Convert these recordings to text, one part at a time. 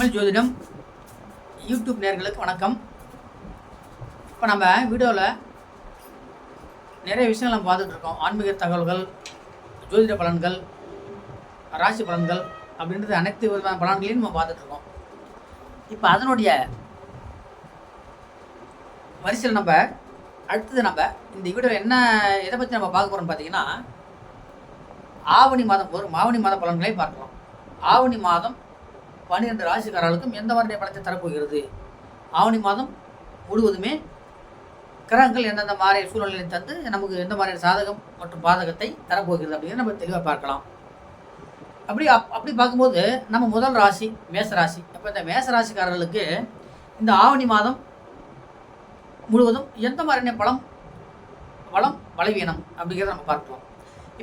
தமிழ் ஜோதிடம் யூடியூப் நேர்களுக்கு வணக்கம். இப்போ நம்ம வீடியோவில் நிறைய விஷயங்கள் நம்ம பார்த்துட்ருக்கோம் ஆன்மீக தகவல்கள் ஜோதிட பலன்கள் ராசி பலன்கள் அப்படின்றது அனைத்து விதமான பலன்களையும் நம்ம பார்த்துட்ருக்கோம் இப்போ அதனுடைய வரிசையில் நம்ம அடுத்தது நம்ம இந்த வீடியோவில் என்ன எதை பற்றி நம்ம பார்க்க போகிறோம்னு பார்த்தீங்கன்னா ஆவணி மாதம் ஒரு ஆவணி மாத பலன்களை பார்க்கலாம். ஆவணி மாதம் பன்னிரெண்டு ராசிக்காரர்களுக்கும் எந்த மாதிரி பலத்தை தரப்போகிறது? ஆவணி மாதம் முழுவதுமே கிரகங்கள் எந்தெந்த மாதிரி சூழ்நிலையை தந்து நமக்கு எந்த மாதிரியான சாதகம் மற்றும் பாதகத்தை தரப்போகிறது அப்படின்னு நம்ம தெளிவாக பார்க்கலாம். அப்படி அப் அப்படி பார்க்கும்போது நம்ம முதல் ராசி மேச ராசி. அப்போ இந்த மேச ராசிக்காரர்களுக்கு இந்த ஆவணி மாதம் முழுவதும் எந்த மாதிரியான பலம் வளம் பலவீனம் அப்படிங்கிறத நம்ம பார்க்கலாம்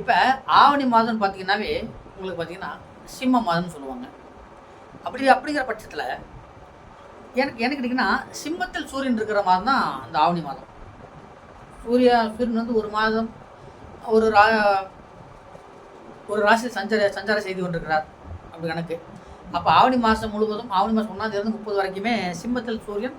இப்போ ஆவணி மாதம்னு பார்த்தீங்கன்னாவே உங்களுக்கு பார்த்தீங்கன்னா சிம்ம மாதம்னு சொல்லுவாங்க. அப்படி அப்படிங்கிற பட்சத்தில் எனக்கு எனக்கு கேட்டிங்கன்னா சிம்மத்தில் சூரியன் இருக்கிற மாதம் தான் அந்த ஆவணி மாதம். சூரிய சூரியன் வந்து ஒரு மாதம் ஒரு ரா ஒரு ராசி சஞ்சார சஞ்சாரம் செய்து கொண்டிருக்கிறார் அப்படி கணக்கு. அப்போ ஆவணி மாதம் முழுவதும் ஆவணி மாதம் ஒன்றாந்தேதி முப்பது வரைக்குமே சிம்மத்தில் சூரியன்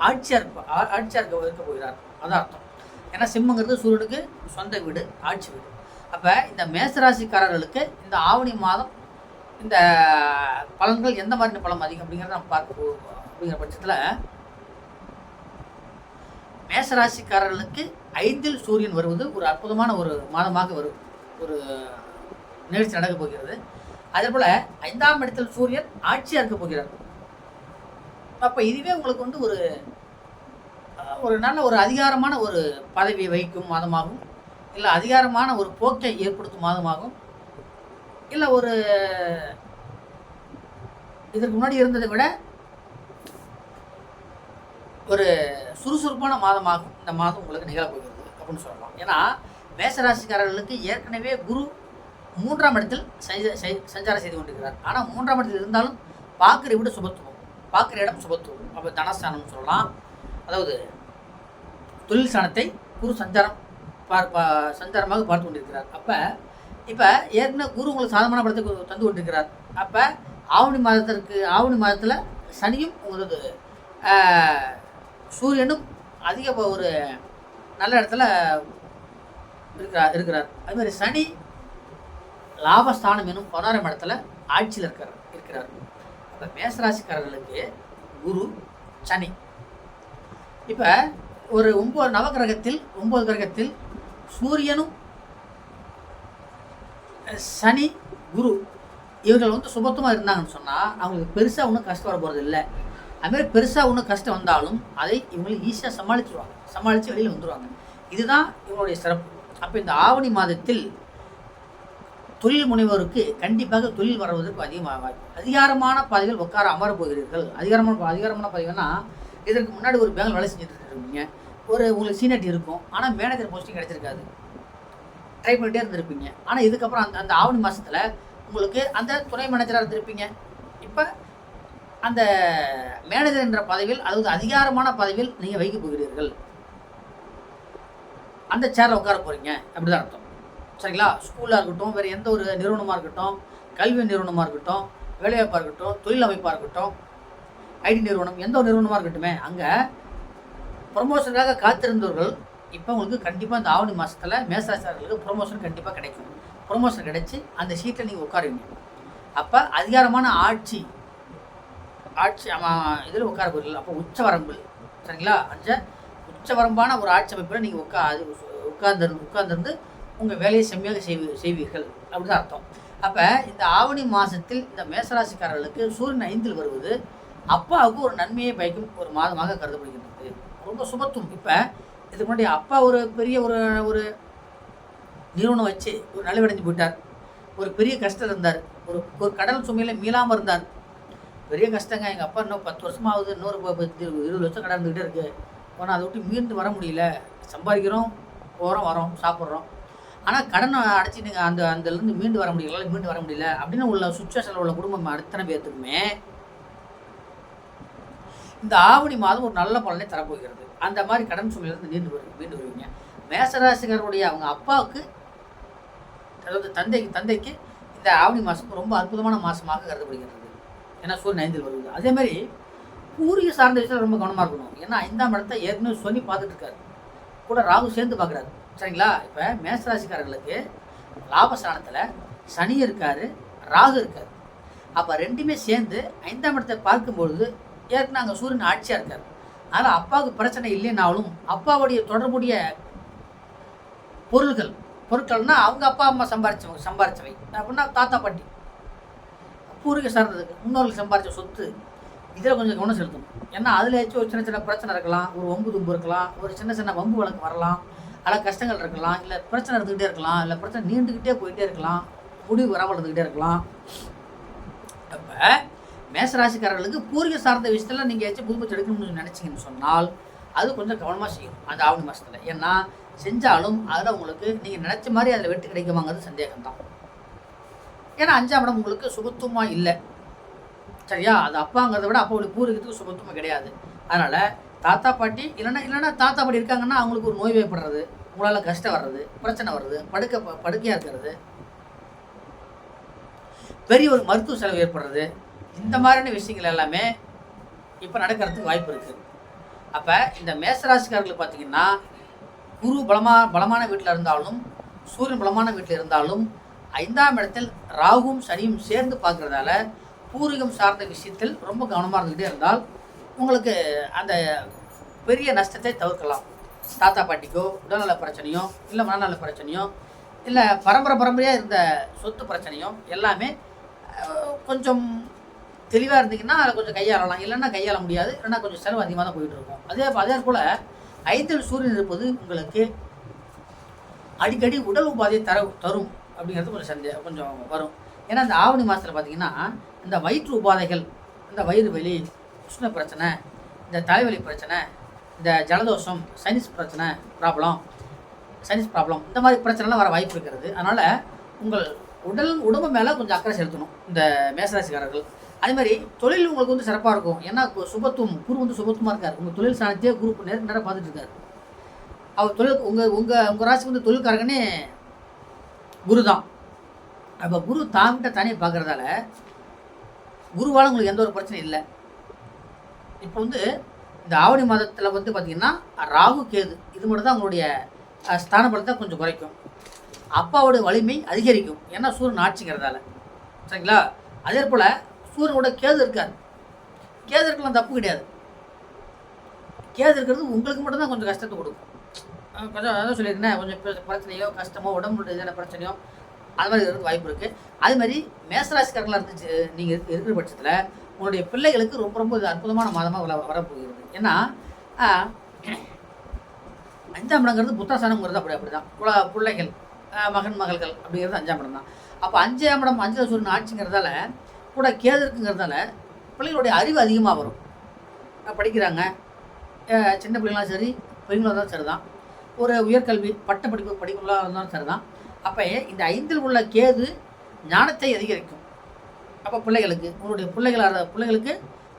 ஆட்சியாக இருப்ப ஆ- ஆட்சியாக இருக்க இருக்க போகிறார். அதான் அர்த்தம். ஏன்னா சிம்மங்கிறது சூரியனுக்கு சொந்த வீடு ஆட்சி வீடு. அப்போ இந்த மேசராசிக்காரர்களுக்கு இந்த ஆவணி மாதம் இந்த பலன்கள் எந்த மாதிரி பலம் அதிகம் அப்படிங்கிறத நம்ம பார்க்க அப்படிங்கிற பட்சத்தில் மேசராசிக்காரர்களுக்கு ஐந்தில் சூரியன் வருவது ஒரு அற்புதமான ஒரு மாதமாக வரும் ஒரு நிகழ்ச்சி நடக்கப் போகிறது. அதே போல் ஐந்தாம் இடத்தில் சூரியன் ஆட்சியாக இருக்க போகிறார். அப்போ இதுவே உங்களுக்கு வந்து ஒரு ஒரு நல்ல ஒரு அதிகாரமான ஒரு பதவியை வகிக்கும் மாதமாகும் இல்லை அதிகாரமான ஒரு போக்கை ஏற்படுத்தும் மாதமாகும் இல்லை ஒரு இதற்கு முன்னாடி இருந்ததை விட ஒரு சுறுசுறுப்பான மாதமாகும் இந்த மாதம் உங்களுக்கு நிகழப்போகிறது அப்படின்னு சொல்லலாம். ஏன்னா மேசராசிக்காரர்களுக்கு ஏற்கனவே குரு மூன்றாம் இடத்தில் சஞ்ச- சஞ்சாரம் செய்து கொண்டிருக்கிறார். ஆனால் மூன்றாம் இடத்தில் இருந்தாலும் பார்க்குற விட சுபத்துவம். பார்க்குற இடம் சுபத்துவம். அப்போ தனஸ்தானம்னு சொல்லலாம். அதாவது தொழில் ஸ்தானத்தை குரு சஞ்சாரம் பார் பா- சஞ்சாரமாக பார்த்து கொண்டிருக்கிறார். அப்போ இப்போ ஏற்கனவே குரு உங்களுக்கு சாதமான படத்தை தந்து கொண்டிருக்கிறார். அப்போ ஆவணி மாதத்திற்கு ஆவணி மாதத்தில் சனியும் உங்களுக்கு சூரியனும் அதிக ஒரு நல்ல இடத்துல இருக்கிறார் இருக்கிறார். அது மாதிரி சனி லாபஸ்தானம் எனும் பதினாறாம் இடத்துல ஆட்சியில் இருக்கிறார் இருக்கிறார். இப்போ மேசராசிக்காரர்களுக்கு குரு சனி. இப்போ ஒரு ஒம்பது நவகிரகத்தில் ஒம்பது கிரகத்தில் சூரியனும் சனி குரு இவர்கள் வந்து சுபத்தமாக இருந்தாங்கன்னு சொன்னால் அவங்களுக்கு பெருசாக ஒன்றும் கஷ்டம் வர போகிறது இல்லை. அதுமாதிரி பெருசாக ஒன்றும் கஷ்டம் வந்தாலும் அதை இவங்களுக்கு ஈஸியாக சமாளிச்சுருவாங்க. சமாளித்து வெளியில் வந்துடுவாங்க இதுதான் இவங்களுடைய சிறப்பு. அப்போ இந்த ஆவணி மாதத்தில் தொழில் முனைவோருக்கு கண்டிப்பாக தொழில் வருவதற்கு அதிகமாக வாய்ப்பு. அதிகாரமான பதவிகள் உட்கார அமர போகிறீர்கள். அதிகாரமான அதிகாரமான பதவினா இதற்கு முன்னாடி ஒரு பேங்கில் வேலை செஞ்சுட்டு இருக்கீங்க ஒரு உங்களுக்கு சீனியர்ட்டி இருக்கும். ஆனால் மேனேஜர் போஸ்டிங் கிடச்சிருக்காது. ட்ரை பண்ணிட்டே இருந்திருப்பீங்க. ஆனால் இதுக்கப்புறம் அந்த அந்த ஆவணி மாதத்தில் உங்களுக்கு அந்த துணை மேனேஜராக இருந்திருப்பீங்க. இப்போ அந்த மேனேஜர் என்ற பதவியில் அதாவது அதிகாரமான பதவியில் நீங்கள் வைக்க போகிறீர்கள். அந்த சேரில் உட்கார போகிறீங்க அப்படிதான் அர்த்தம். சரிங்களா? ஸ்கூலாக இருக்கட்டும் வேறு எந்த ஒரு நிறுவனமாக இருக்கட்டும் கல்வி நிறுவனமாக இருக்கட்டும் வேலைவாய்ப்பாக இருக்கட்டும் தொழில் அமைப்பாக இருக்கட்டும் ஐடி நிறுவனம் எந்த ஒரு நிறுவனமாக இருக்கட்டுமே அங்கே ப்ரொமோஷனுக்காக காத்திருந்தவர்கள் இப்போ உங்களுக்கு கண்டிப்பாக இந்த ஆவணி மாதத்தில் மேசராசிரியர்களுக்கு ப்ரொமோஷன் கண்டிப்பாக கிடைக்கும். ப்ரொமோஷன் கிடைச்சி அந்த சீட்டில் நீங்கள் உட்காருவீங்க. அப்போ அதிகாரமான ஆட்சி ஆட்சி இதில் உட்கார போகிறீர்கள் அப்போ உச்சவரம்பு சரிங்களா? அந்த உச்சவரம்பான ஒரு ஆட்சி அமைப்பில் நீங்கள் உட்கா அது உட்கார்ந்து உட்கார்ந்துருந்து உங்கள் வேலையை செம்மையாக செய்வீ செய்வீர்கள். அப்படின்னு அர்த்தம். அப்போ இந்த ஆவணி மாதத்தில் இந்த மேசராசிக்காரர்களுக்கு சூரியன் ஐந்தில் வருவது அப்பாவுக்கு ஒரு நன்மையை பயக்கும் ஒரு மாதமாக கருதப்படுகின்றது. ரொம்ப சுபத்துவம். இப்போ இதுக்கு முன்னாடி அப்பா ஒரு பெரிய ஒரு ஒரு நிறுவனம் வச்சு ஒரு நலிவடைஞ்சு போயிட்டார். ஒரு பெரிய கஷ்டம் இருந்தார். ஒரு ஒரு கடல் சுமையில் மீளாமல் இருந்தார். பெரிய கஷ்டங்க. எங்கள் அப்பா இன்னும் பத்து வருஷம் ஆகுது இன்னொரு பத்து இருபது வருஷம் கடந்துக்கிட்டே இருக்குது ஆனால் அதை விட்டு மீண்டு வர முடியல. சம்பாதிக்கிறோம் போகிறோம் வரோம் சாப்பிட்றோம். ஆனால் கடனை அடைச்சி நீங்கள் அந்த அந்தலேருந்து மீண்டு வர முடியல. மீண்டு வர முடியல. அப்படின்னு உள்ள சுச்சுவேஷனில் உள்ள குடும்பம் அத்தனை பேர்த்துக்குமே இந்த ஆவணி மாதம் ஒரு நல்ல பலனை தரப்போகிறது. அந்த மாதிரி கடன் சுமையிலிருந்து நீண்டு வரு மீண்டு வருவீங்க. மேசராசிகருடைய அவங்க அப்பாவுக்கு அதாவது தந்தைக்கு தந்தைக்கு இந்த ஆவணி மாதம் ரொம்ப அற்புதமான மாதமாக கருதப்படுகிறது. ஏன்னா சூரியன் ஐந்தில் வருது. அதே மாதிரி சார்ந்த விஷயத்தில் ரொம்ப கவனமாக இருக்கணும். ஏன்னா ஐந்தாம் இடத்த ஏற்கனவே சொல்லி பார்த்துட்டு இருக்காரு கூட ராகு சேர்ந்து பார்க்குறாரு. சரிங்களா? இப்போ மேசராசிக்காரர்களுக்கு லாபஸ்தானத்தில் சனி இருக்காரு ராகு இருக்காரு. அப்போ ரெண்டுமே சேர்ந்து ஐந்தாம் இடத்தை பார்க்கும்பொழுது ஏற்கனவே அங்கே சூரியன் ஆட்சியாக இருக்கார். அதனால் அப்பாவுக்கு பிரச்சனை இல்லைனாலும் அப்பாவுடைய தொடர்புடைய பொருள்கள் பொருட்கள்னா அவங்க அப்பா அம்மா சம்பாரிச்சவங்க சம்பாரிச்சவை. அப்படின்னா தாத்தா பாட்டி. பூர்வீக சார்ந்ததுக்கு முன்னோர்கள் சம்பாரித்த சொத்து இதில் கொஞ்சம் கவனம் செலுத்தணும். ஏன்னா அதில் ஏதாச்சும் ஒரு சின்ன சின்ன பிரச்சனை இருக்கலாம் ஒரு வம்பு தும்பு இருக்கலாம் ஒரு சின்ன சின்ன வம்பு வழக்கு வரலாம் அல கஷ்டங்கள் இருக்கலாம் இல்லை பிரச்சனை இருந்துக்கிட்டே இருக்கலாம் இல்லை பிரச்சனை நீண்டுக்கிட்டே போயிட்டே இருக்கலாம் முடிவு வராமல் இருந்துக்கிட்டே இருக்கலாம். அப்போ மேசராசிக்காரர்களுக்கு பூர்வீக சார்ந்த விஷயத்தில் நீங்கள் ஏதாச்சும் புதுப்பிச்சு எடுக்கணும்னு நினச்சிங்கன்னு சொன்னால் அது கொஞ்சம் கவனமாக செய்யும். அந்த ஆவணி மாதத்தில் ஏன்னா செஞ்சாலும் அதில் உங்களுக்கு நீங்கள் நினச்ச மாதிரி அதில் வெட்டு கிடைக்குமாங்கிறது சந்தேகம்தான். ஏன்னா அஞ்சாம் இடம் உங்களுக்கு சுகத்துவமாக இல்லை. சரியா? அது அப்பாங்கிறத விட அப்பாவுடைய பூர்வீகத்துக்கு சுபத்துவமாக கிடையாது. அதனால் தாத்தா பாட்டி இல்லைன்னா இல்லைன்னா தாத்தா பாட்டி இருக்காங்கன்னா அவங்களுக்கு ஒரு நோய் வேப்படுறது உங்களால் கஷ்டம் வர்றது பிரச்சனை வர்றது படுக்க ப- படுக்கையாக இருக்கிறது பெரிய ஒரு மருத்துவ செலவு ஏற்படுறது இந்த மாதிரியான விஷயங்கள் எல்லாமே இப்போ நடக்கிறதுக்கு வாய்ப்பு இருக்குது அப்போ இந்த மேசராசிக்காரர்கள் பார்த்தீங்கன்னா குரு பலமா பலமான வீட்டில் இருந்தாலும் சூரியன் பலமான வீட்டில் இருந்தாலும் ஐந்தாம் இடத்தில் ராகுவும் சனியும் சேர்ந்து பார்க்குறதால பூர்வீகம் சார்ந்த விஷயத்தில் ரொம்ப கவனமாக இருந்துகிட்டே இருந்தால் உங்களுக்கு அந்த பெரிய நஷ்டத்தை தவிர்க்கலாம். தாத்தா பாட்டிக்கோ உடல்நல பிரச்சனையோ இல்லை மனநல பிரச்சனையோ இல்லை பரம்பரை பரம்பரையாக இருந்த சொத்து பிரச்சனையோ எல்லாமே கொஞ்சம் தெளிவாக இருந்தீங்கன்னா அதில் கொஞ்சம் கையாளலாம். இல்லைன்னா கையாள முடியாது. இல்லைன்னா கொஞ்சம் செலவு அதிகமாக தான் போயிட்டு இருக்கும். அதே அதே போல் ஐந்தில் சூரியன் இருப்பது உங்களுக்கு அடிக்கடி உடல் உபாதையை தர தரும் அப்படிங்கிறது கொஞ்சம் சந்தே கொஞ்சம் வரும். ஏன்னா இந்த ஆவணி மாதத்தில் பார்த்தீங்கன்னா இந்த வயிற்று உபாதைகள் இந்த வயிறு வலி உஷ்ண பிரச்சனை இந்த தலைவலி பிரச்சனை இந்த ஜலதோஷம் சைனஸ் பிரச்சனை ப்ராப்ளம் சைனஸ் ப்ராப்ளம் இந்த மாதிரி பிரச்சனைலாம் வர வாய்ப்பு இருக்கிறது. அதனால் உங்கள் உடல் உடம்பு மேலே கொஞ்சம் அக்கறை செலுத்தணும். இந்த மேசராசிக்காரர்கள். அதே மாதிரி தொழில் உங்களுக்கு வந்து சிறப்பாக இருக்கும். ஏன்னா கு- சுபத்துவம் குரு வந்து சுபத்துவமாக இருக்கார். உங்கள் தொழில் சாணத்தையே குரு நேரம் நேரம் பார்த்துட்டு இருக்காரு. அவர் தொழில் உங்கள் உங்கள் உங்கள் ராசி வந்து தொழில்காரங்கனே குரு தான் அப்போ குரு தாங்கிட்ட தானே பார்க்குறதால குருவால் உங்களுக்கு எந்த ஒரு பிரச்சனையும் இல்லை. இப்போ வந்து இந்த ஆவணி மாதத்தில் வந்து பார்த்திங்கன்னா ராகு கேது இது மட்டும் தான் உங்களுடைய ஸ்தான பலத்தை கொஞ்சம் குறைக்கும். அப்பாவோடைய வலிமை அதிகரிக்கும். ஏன்னா சூரியன் ஆட்சிங்கிறதால. சரிங்களா? அதே போல் சூரியனோட கேது இருக்கார். கேது இருக்கலாம் தப்பு கிடையாது. கேது இருக்கிறது உங்களுக்கு மட்டும்தான் கொஞ்சம் கஷ்டத்தை கொடுக்கும். கொஞ்சம் அதான் சொல்லியிருக்கேன் கொஞ்சம் பிரச்சனையோ கஷ்டமோ உடம்பு ரீதியான பிரச்சனையோ அது மாதிரி இருக்கிறது வாய்ப்பு இருக்குது அது மாதிரி மேசராசிக்காரங்களாக இருந்துச்சு நீங்கள் இருக்கிற பட்சத்தில் உங்களுடைய பிள்ளைகளுக்கு ரொம்ப ரொம்ப இது அற்புதமான மாதமாக வர வரப்போகிறது. ஏன்னா அஞ்சாம் இடங்கிறது புத்தாசனங்கிறது அப்படி அப்படி தான் குல பிள்ளைகள் மகன் மகள்கள் அப்படிங்கிறது அஞ்சாம் இடம் தான். அப்போ அஞ்சாம் இடம் அஞ்சாம் சூரியன் ஆட்சிங்கிறதால கூட கேது இருக்குங்கிறதால பிள்ளைகளுடைய அறிவு அதிகமாக வரும். படிக்கிறாங்க. சின்ன பிள்ளைங்களாம் சரி பெரியவங்களாக இருந்தாலும் சரி தான் ஒரு உயர்கல்வி பட்ட படிப்பு படிப்புகளாக இருந்தாலும் சரி தான் அப்போ இந்த ஐந்தில் உள்ள கேது ஞானத்தை அதிகரிக்கும். அப்போ பிள்ளைகளுக்கு உங்களுடைய பிள்ளைகளாக பிள்ளைகளுக்கு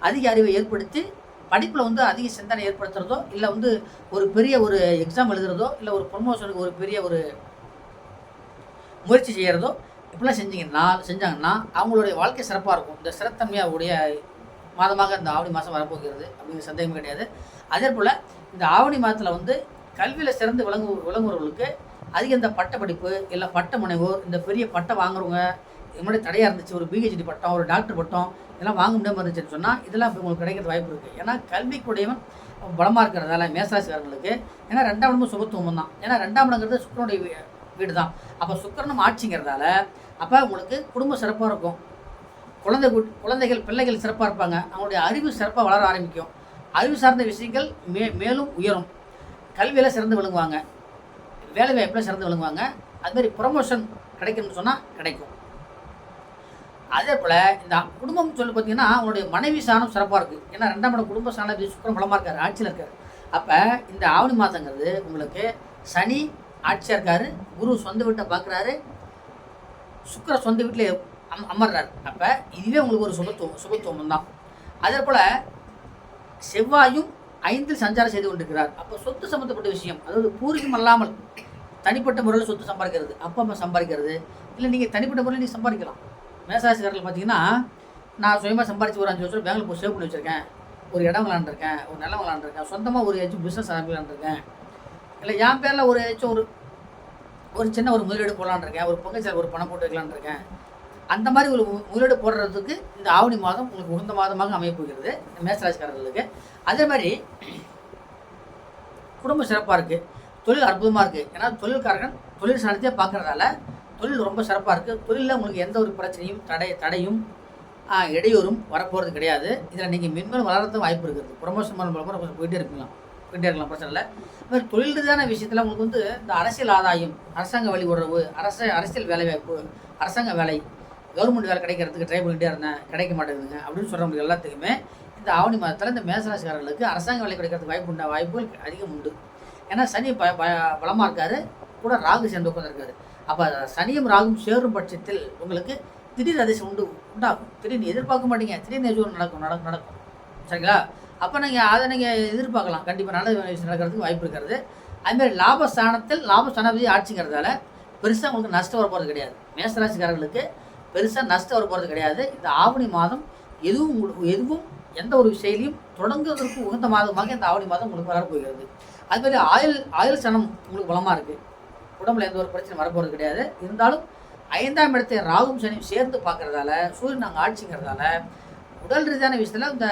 அதிக அறிவை ஏற்படுத்தி படிப்பில் வந்து அதிக சிந்தனை ஏற்படுத்துகிறதோ இல்லை வந்து ஒரு பெரிய ஒரு எக்ஸாம் எழுதுறதோ இல்லை ஒரு ப்ரொமோஷனுக்கு ஒரு பெரிய ஒரு முயற்சி செய்கிறதோ இப்படிலாம் செஞ்சீங்கன்னா செஞ்சாங்கன்னா அவங்களுடைய வாழ்க்கை சிறப்பாக இருக்கும். இந்த சிறத்தன்மையாவுடைய மாதமாக இந்த ஆவணி மாதம் வரப்போகிறது அப்படிங்கிற சந்தேகம் கிடையாது. அதே போல் இந்த ஆவணி மாதத்தில் வந்து கல்வியில் சிறந்து விளங்கு விளங்குறவர்களுக்கு அதிக இந்த பட்ட படிப்பு இல்லை பட்ட முனைவோர் இந்த பெரிய பட்டம் வாங்குறவங்க இது முன்னாடி தடையாக இருந்துச்சு ஒரு பிஹெச்டி பட்டம் ஒரு டாக்டர் பட்டம் இதெல்லாம் வாங்க முடியாமல் இருந்துச்சுன்னு சொன்னால் இதெல்லாம் இப்போ உங்களுக்கு கிடைக்கிறது வாய்ப்பு இருக்குது ஏன்னா கல்விக்குடையவன் பலமாக இருக்கிறதால மேசராசிக்காரங்களுக்கு ஏன்னா ரெண்டாம் இடமும் சுபத்துவம் தான். ஏன்னா ரெண்டாம் இடங்கிறது சுக்கரனுடைய வீ- வீடு தான் அப்போ சுக்கரனும் ஆட்சிங்கிறதால அப்போ உங்களுக்கு குடும்பம் சிறப்பாக இருக்கும். குழந்தை குழந்தைகள் பிள்ளைகள் சிறப்பாக இருப்பாங்க. அவங்களுடைய அறிவு சிறப்பாக வளர ஆரம்பிக்கும். அறிவு சார்ந்த விஷயங்கள் மே மேலும் உயரும். கல்வியில் சிறந்து விளங்குவாங்க. வேலை வாய்ப்பில் சிறந்து விளங்குவாங்க. அதுமாரி ப்ரொமோஷன் கிடைக்கும்னு சொன்னால் கிடைக்கும். அதே போல் இந்த குடும்பம் சொல்லி பார்த்தீங்கன்னா அவங்களுடைய மனைவி சாணம் சிறப்பாக இருக்குது ஏன்னா ரெண்டாம் இடம் குடும்ப சாணம் சுக்கரம் பலமாக இருக்கார் ஆட்சியில் இருக்கார். அப்போ இந்த ஆவணி மாதங்கிறது உங்களுக்கு சனி ஆட்சியாக இருக்கார் குரு சொந்த வீட்டை பார்க்குறாரு சுக்கிர சொந்த வீட்டில் அம் அமர்றார். அப்போ இதுவே உங்களுக்கு ஒரு சுபத்துவம் சுபத்துவம் தான் அதே போல் செவ்வாயும் ஐந்தில் சஞ்சாரம் செய்து கொண்டிருக்கிறார். அப்போ சொத்து சம்மந்தப்பட்ட விஷயம் அதாவது பூர்வீகம் அல்லாமல் தனிப்பட்ட முறையில் சொத்து சம்பாதிக்கிறது. அப்பா அம்மா சம்பாதிக்கிறது. இல்லை நீங்கள் தனிப்பட்ட முறையில் நீங்கள் சம்பாதிக்கலாம். மேசாசிக்காரர்கள் பார்த்தீங்கன்னா நான் சுயமாக சம்பாதிச்சு ஒரு அஞ்சு வருஷம் பேங்கில் போய் சேவ் பண்ணி வச்சுருக்கேன். ஒரு இடம் விளாண்டுருக்கேன் ஒரு நிலம் விளாண்டுருக்கேன் சொந்தமாக ஒரு ஏதாச்சும் பிஸ்னஸ் ஆரம்பிக்கலான்ருக்கேன் இல்லை என் பேரில் ஒரு ஏதாச்சும் ஒரு ஒரு சின்ன ஒரு முதலீடு போடலான்னு இருக்கேன். ஒரு பங்குச்சல் ஒரு பணம் போட்டு இருக்கேன். அந்த மாதிரி ஒரு முதலீடு போடுறதுக்கு இந்த ஆவணி மாதம் உங்களுக்கு உகந்த மாதமாக அமைய போகிறது. இந்த மேசராசிக்காரர்களுக்கு. அதே மாதிரி குடும்பம் சிறப்பாக இருக்குது தொழில் அற்புதமாக இருக்குது ஏன்னா தொழில்காரர்கள் தொழில் சாணத்தையே பார்க்குறதால தொழில் ரொம்ப சிறப்பாக இருக்குது தொழிலில் உங்களுக்கு எந்த ஒரு பிரச்சனையும் தடை தடையும் இடையூறும் வரப்போகிறது கிடையாது. இதில் நீங்கள் மென்மேலும் வளர்றது வாய்ப்பு இருக்குது. ப்ரொமோஷன் மூலமாக கொஞ்சம் போயிட்டே இருக்கலாம். போயிட்டே இருக்கலாம் பிரச்சனை இல்லை. இது மாதிரி தொழில் ரீதியான விஷயத்தில் உங்களுக்கு வந்து இந்த அரசியல் ஆதாயம் அரசாங்க வழி உறவு அரச அரசியல் வேலைவாய்ப்பு அரசாங்க வேலை கவர்மெண்ட் வேலை கிடைக்கிறதுக்கு ட்ரை பண்ணிகிட்டே இருந்தேன். கிடைக்க மாட்டேங்குதுங்க. அப்படின்னு சொல்கிறவங்களுக்கு எல்லாத்துக்குமே இந்த ஆவணி மாதத்தில் இந்த மேசராசிக்காரர்களுக்கு அரசாங்க வேலை கிடைக்கிறதுக்கு வாய்ப்பு உண்டா? வாய்ப்புகள் அதிகம் உண்டு. ஏன்னா சனி ப ப- பலமா இருக்காரு. கூட ராகு சேர்ந்து உட்காந்துருக்காரு அப்போ சனியும் ராகும் சேரும் பட்சத்தில் உங்களுக்கு திடீர் அதிர்ஷ்டம் உண்டு உண்டாகும். திடீர்னு எதிர்பார்க்க மாட்டீங்க. திடீர்னு எதுவும் நடக்கும் நடக்கும் நடக்கும். சரிங்களா? அப்போ நீங்கள் அதை நீங்கள் எதிர்பார்க்கலாம். கண்டிப்பாக நல்ல விஷயம் நடக்கிறதுக்கு வாய்ப்பு இருக்கிறது. அதுமாதிரி லாபஸ்தானத்தில் லாபஸ்தானாபதி ஆட்சிங்கிறதால பெருசாக உங்களுக்கு நஷ்டம் வர போகிறது கிடையாது. மேசராசிக்காரர்களுக்கு பெருசாக நஷ்டம் வர போகிறது கிடையாது. இந்த ஆவணி மாதம் எதுவும் உங்களுக்கு எதுவும் எந்த ஒரு செயலையும் தொடங்குவதற்கு உகந்த மாதமாக இந்த ஆவணி மாதம் உங்களுக்கு வர போகிறது. அதுமாதிரி ஆயுள் ஆயுள் சனம் உங்களுக்கு பலமாக இருக்குது உடம்புல எந்த ஒரு பிரச்சனை வரப்போகிறது கிடையாது. இருந்தாலும் ஐந்தாம் இடத்தை ராகும் சனியும் சேர்ந்து பார்க்குறதால சூரியன் நாங்கள் ஆட்சிங்கிறதால உடல் ரீதியான விஷயத்தில் இந்த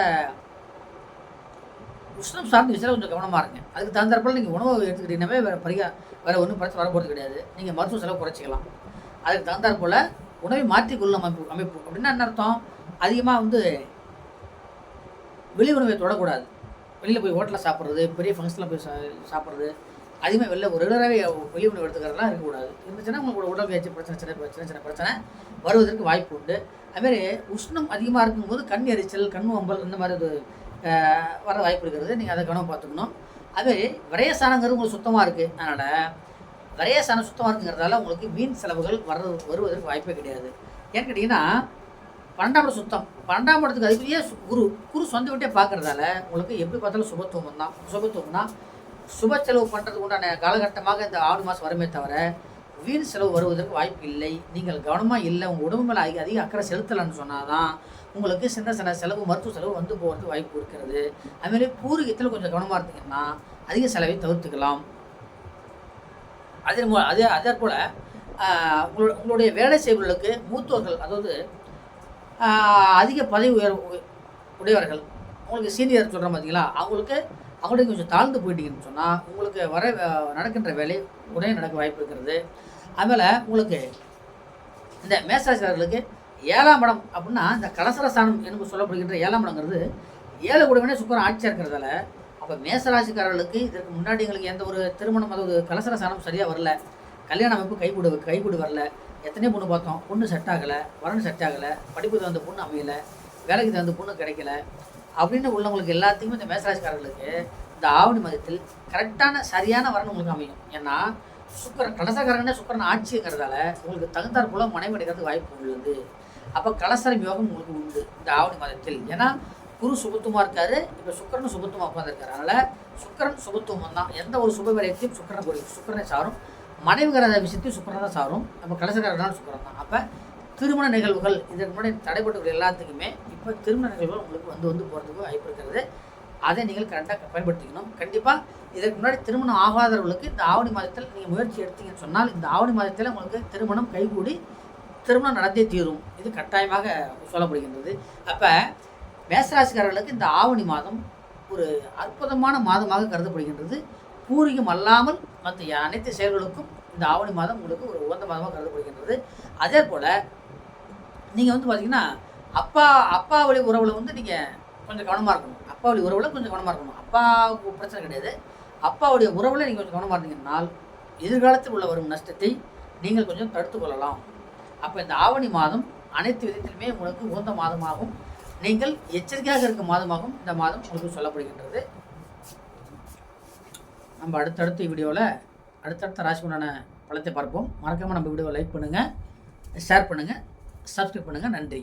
உஷ்ணம் சார்ந்த விஷயத்தில் கொஞ்சம் கவனமாக இருங்க. அதுக்கு தகுந்தாற்போல் நீங்கள் உணவு எடுத்துக்கிட்டீங்கன்னாவே வேறு பரிகா வேறு ஒன்றும் பிரச்சனை வரப்போகிறது கிடையாது. நீங்கள் மருத்துவ செலவு குறைச்சிக்கலாம். அதுக்கு தகுந்தாற்போல் உணவை மாற்றிக்கொள்ளும் அமைப்பு அமைப்பு. அப்படின்னா என்ன அர்த்தம்? அதிகமாக வந்து வெளி உணவை தொடக்கூடாது. வெளியில் போய் ஹோட்டலில் சாப்பிட்றது பெரிய ஃபங்க்ஷனில் போய் சா சாப்பிட்றது அதிகமாக வெளில ஒரு ரெகுலராகவே வெளி உணவு எடுத்துக்கிறதுலாம் இருக்கக்கூடாது. இருந்துச்சுன்னா உங்களுக்கு உடல் வச்சு பிரச்சனை சின்ன சின்ன சின்ன பிரச்சனை வருவதற்கு வாய்ப்பு உண்டு. அதுமாரி உஷ்ணம் அதிகமாக இருக்கும்போது கண் எரிச்சல் கண் வம்பல் இந்த மாதிரி ஒரு வர வாய்ப்பு இருக்கிறது. நீங்கள் அதை கவனம் பார்த்துக்கணும். அதுமாரி விரயஸ்தானங்கிறது உங்களுக்கு சுத்தமாக இருக்குது அதனால் விரயஸ்தானம் சுத்தமாக இருக்குங்கிறதால உங்களுக்கு மீன் செலவுகள் வர்றது வருவதற்கு வாய்ப்பே கிடையாது. ஏன்னு கேட்டிங்கன்னா பன்னெண்டாம் இடம் சுத்தம். பன்னெண்டாம் இடத்துக்கு அதுக்குள்ளேயே குரு குரு சொந்த விட்டே பார்க்கறதால உங்களுக்கு எப்படி பார்த்தாலும் சுபத்துவம் தான். சுபத்துவம் தான் சுப செலவு பண்ணுறதுக்கு உண்டான காலகட்டமாக இந்த ஆறு மாதம் வருமே தவிர வீண் செலவு வருவதற்கு வாய்ப்பு இல்லை. நீங்கள் கவனமாக இல்லை. உங்கள் உடம்பு மேலே அதிக அதிக அக்கறை செலுத்தலைன்னு சொன்னால் தான் உங்களுக்கு சின்ன சின்ன செலவு மருத்துவ செலவு வந்து போகிறதுக்கு வாய்ப்பு இருக்கிறது. அதுமாரி பூர்வீகத்தில் கொஞ்சம் கவனமாக இருந்தீங்கன்னா அதிக செலவை தவிர்த்துக்கலாம். அதே மோ அதே அதே போல் உங்களோட உங்களுடைய வேலை செய்பவர்களுக்கு மூத்தோர்கள் அதாவது அதிக பதவி உயர் உடையவர்கள் உங்களுக்கு சீனியர் சொல்கிறோம் பார்த்தீங்களா அவங்களுக்கு அவங்கள்ட்ட கொஞ்சம் தாழ்ந்து போயிட்டீங்கன்னு சொன்னால் உங்களுக்கு வர நடக்கின்ற வேலை உடனே நடக்க வாய்ப்பு இருக்கிறது. அதனால் உங்களுக்கு இந்த மேசராசிக்காரர்களுக்கு ஏழாம் இடம் அப்படின்னா இந்த கலசரஸ்தானம் என்று சொல்லப்படுகின்ற ஏழாம் இடங்கிறது ஏழு கூடவே சுக்கரம் ஆட்சியாக இருக்கிறதால அப்போ மேசராசிக்காரர்களுக்கு இதற்கு முன்னாடி எங்களுக்கு எந்த ஒரு திருமணம் அதாவது கலசரஸ்தானம் சரியாக வரல. கல்யாண அமைப்பு கைகூடு கைகூடு வரல. எத்தனையோ பொண்ணு பார்த்தோம். பொண்ணு செட் ஆகலை வரன் செட் ஆகலை படிப்பு தகுந்த பொண்ணு அமையலை வேலைக்கு தகுந்த பொண்ணு கிடைக்கல அப்படின்னு உள்ளவங்களுக்கு எல்லாத்துக்குமே இந்த மேசராசிக்காரர்களுக்கு இந்த ஆவணி மதத்தில் கரெக்டான சரியான வரன் உங்களுக்கு அமையும். ஏன்னா சுக்கரன் கலசக்காரனே சுக்கரன் ஆட்சிங்கிறதால உங்களுக்கு தகுந்தாற் போல மனைவி எடுக்கிறதுக்கு வாய்ப்பு உள்ளது. அப்போ கலசரம் யோகம் உங்களுக்கு உண்டு. இந்த ஆவணி மாதத்தில். ஏன்னா குரு சுபத்துவமாக இருக்காரு. இப்போ சுக்கரன் சுபத்துவமாக உட்காந்துருக்காரு அதனால் சுக்கரன் சுபத்துவம் தான். எந்த ஒரு சுப விரயத்தையும் சுக்கரன் குறி சுக்கரனை சாரும். மனைவிகிற விஷயத்தையும் சுக்கரன் தான் சாரும். நம்ம கலசக்காரனாலும் சுக்கரன் தான். அப்போ திருமண நிகழ்வுகள் இதற்கு முன்னாடி தடைப்பட்டு எல்லாத்துக்குமே இப்போ திருமண நிகழ்வுகள் உங்களுக்கு வந்து வந்து போகிறதுக்கு வாய்ப்பு இருக்கிறது. அதை நீங்கள் கரெக்டாக பயன்படுத்திக்கணும். கண்டிப்பாக இதற்கு முன்னாடி திருமணம் ஆகாதவர்களுக்கு இந்த ஆவணி மாதத்தில் நீங்கள் முயற்சி எடுத்தீங்கன்னு சொன்னால் இந்த ஆவணி மாதத்தில் உங்களுக்கு திருமணம் கைகூடி திருமணம் நடந்தே தீரும். இது கட்டாயமாக சொல்லப்படுகின்றது. அப்போ மேசராசிக்காரர்களுக்கு இந்த ஆவணி மாதம் ஒரு அற்புதமான மாதமாக கருதப்படுகின்றது. பூரிகம் அல்லாமல் மற்ற அனைத்து செயல்களுக்கும் இந்த ஆவணி மாதம் உங்களுக்கு ஒரு உகந்த மாதமாக கருதப்படுகின்றது. அதே போல் நீங்கள் வந்து பார்த்தீங்கன்னா அப்பா அப்பா வழி உறவில் வந்து நீங்கள் கொஞ்சம் கவனமாக இருக்கணும். அப்பா வழி உறவில் கொஞ்சம் கவனமாக இருக்கணும். அப்பாவுக்கு பிரச்சனை கிடையாது. அப்பாவுடைய உறவில் நீங்கள் கொஞ்சம் கவனமாக இருந்தீங்கன்னால் எதிர்காலத்தில் உள்ள வரும் நஷ்டத்தை நீங்கள் கொஞ்சம் தடுத்து கொள்ளலாம். அப்போ இந்த ஆவணி மாதம் அனைத்து விதத்திலுமே உங்களுக்கு உகந்த மாதமாகும். நீங்கள் எச்சரிக்கையாக இருக்கும் மாதமாகவும் இந்த மாதம் உங்களுக்கு சொல்லப்படுகின்றது. நம்ம அடுத்தடுத்த வீடியோவில் அடுத்தடுத்த ராசிக்குண்டான பழத்தை பார்ப்போம். மறக்காமல் நம்ம வீடியோவை லைக் பண்ணுங்கள் ஷேர் பண்ணுங்கள் சப்ஸ்கிரைப் பண்ணுங்கள் நன்றி.